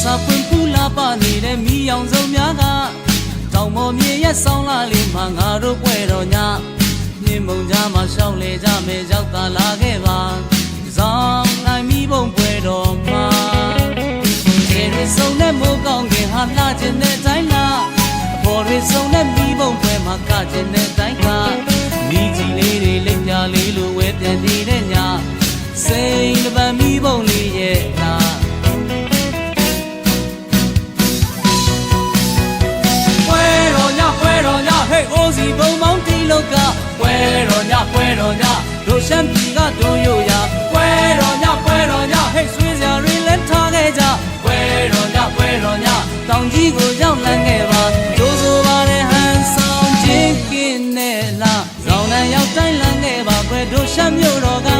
စာပွင့်ပူလာပါနေတဲ့မိအောင်စုံများကတောင်ပေါ်မြေရဲ့ဆောင်းလာလေးမှာငါတို့ပွဲတော်ညမြင်မုံကြမှာရှောင်းလေကြမယ်ရောက်သာလာခဲ့ပါဇောင်းနိုင်မိဘုံပွဲတော်မှာခြေရစုံနဲ့မိုးကောင်းခင်ဟာလှခြင်းတဲ့တိုင်းလားအပေါ်ရစုံနဲ့မိဘုံပွဲ ရှမ်းပြည်ကတို့ရိုရပွဲတော်ညပွဲတော်ညဟဲ့ဆွေးစရာတွေလည်းထားခဲ့ကြပွဲတော်ညပွဲတော်ညတောင်ကြီးကိုရောက်လန်းခဲ့ပါဒိုးဆိုပါတဲ့ဟန်ဆောင်ချင်းကင်းနဲ့လာဇောင်းနှံရောက်တိုင်းလန်းခဲ့ပါပွဲတို့ရှမ်းမြို့တော်က